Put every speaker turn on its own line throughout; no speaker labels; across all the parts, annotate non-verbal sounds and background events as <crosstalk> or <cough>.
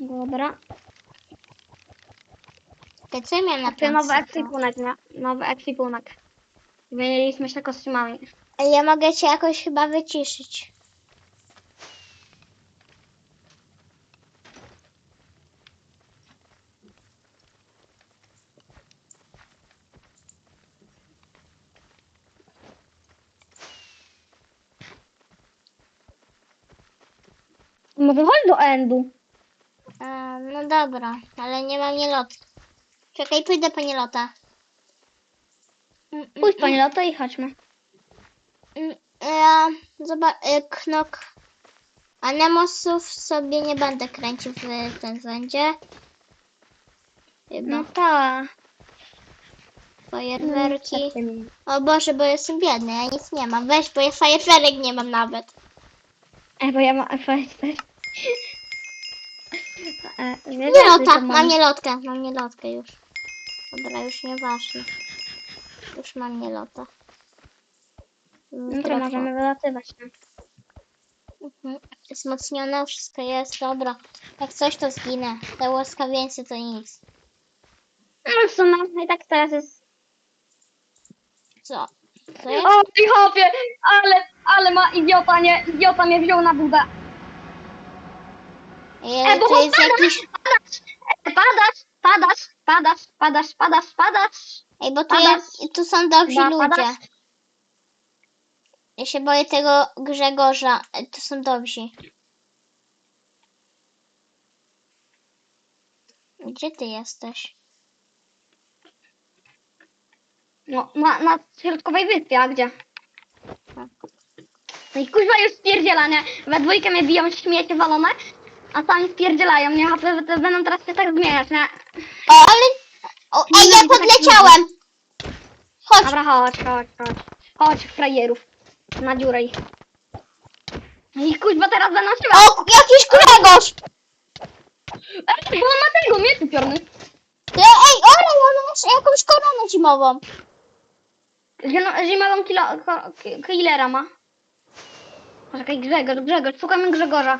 Dobra.
Te co ja miałem na
To nowy ekwipunek, nie? Nowy ekwipunek. Zmieniliśmy się kostiumami.
Ja mogę cię jakoś chyba wyciszyć.
Może chodź do endu.
E, no dobra, ale nie mam nielot. Czekaj, pójdę po nielota. Mm, mm,
Pójdź panie Loto i chodźmy.
mm, Ja zobacz, knok. Anemosów sobie nie będę kręcił w ten będzie. Chyba
No tak.
fajerwerki. O Boże, bo jestem biedny, ja nic nie mam. Weź, bo ja fajerwerek nie mam nawet.
Ej, bo ja mam FS. E, wiesz,
Nielota,
tylko
mam nielotkę, mam nielotkę już. Dobra, już nieważne. Już mam nielota.
No to możemy wylatywać. nie?
Mhm. Wzmocnione, wszystko jest, dobra. Jak coś to zginę. Te łaskawieńcy to nic.
No w sumie i tak teraz jest.
Co? To jest?
O ty chłopie, ale, ale ma idiota, nie, idiota mnie wziął na budę. E, bo
to jest
padasz,
jakiś...
padasz, padasz, padasz, padasz, padasz, padasz, padasz.
Ej, bo tu,
Padasz.
jest, są dobrzy ludzie.
padasz.
Ja się boję tego Grzegorza. E, Tu są dobrzy. Gdzie ty jesteś?
No, na, na środkowej wyspie, a gdzie? No i kuźwa już spierdziela, nie? We dwójkę mnie biją śmiecie walone, a sami spierdzielają, nie? A to, to będą teraz się tak zmieniać, nie?
O, ale... O, ej, ja podleciałem! Chodź,
Dobra, chodź, chodź, chodź. Chodź, frajerów. Na dziurę ich. No I kuźwa teraz będą się...
o, jakiś Grzegorz!
Ej, bo on ma tego, miecz upiorny.
Ty, Ej, Ora, on masz jakąś koronę zimową.
Zielo- Zimową kilo, ko, ki- killera ma. Poczekaj, Grzegorz, Grzegorz, szukamy Grzegorza.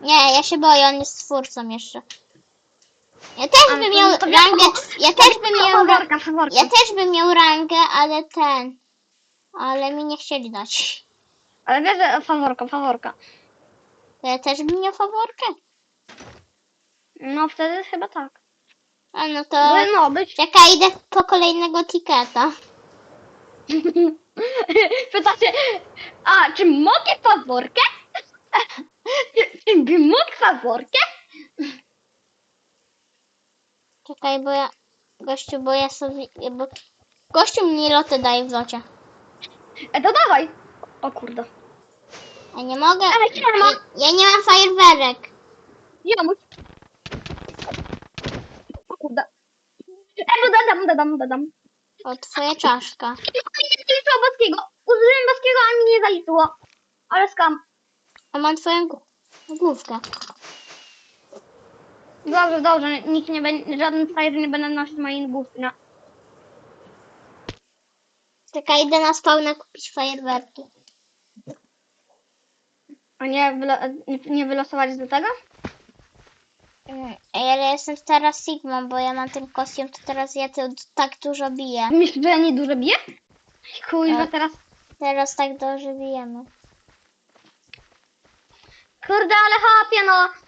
Nie, ja się boję, on jest twórcą jeszcze. Ja też
A,
bym
to-
miał
to
rangę, ja też bym miał, ra-
Faworka, faworka.
ja też bym miał rangę, ale ten, ale mi nie chcieli dać.
Ale wiesz, że faworka, faworka.
To ja też bym miał faworkę.
No wtedy chyba tak.
A no to,
No, no być.
czekaj, idę po kolejnego tiketa. <laughs>
Pytacie, a czy mogę faworkę? <laughs> By mógł faworkę?
Czekaj, bo ja, gościu, bo ja sobie, bo gościu mi lotę daje w locie.
E to dawaj. O kurde.
Ja nie mogę,
Ale
ja, ja nie mam fajerwerek.
Jomuś. O kurde. E bo dadam, dadam, dadam.
O, twoja czaszka.
Nie zaliczyło boskiego. Użyłem boskiego, a mi nie zaliczyło. Ale skam.
A mam twoją gł- główkę.
Dobrze, dobrze. Nikt nie będzie, żaden frajer nie będzie nosić mojej główki. No.
Czekaj, idę na spawnę kupić fajerwerki.
A nie, wylo- nie, nie wylosować do tego?
Mm, Ej, ale jestem teraz Sigmą, bo ja mam ten kostium, to teraz ja tu tak dużo biję.
Myślisz, że ja nie dużo biję? Kurwa,
Tak.
teraz...
Teraz tak dużo bijemy.
Kurde, ale chapie, no.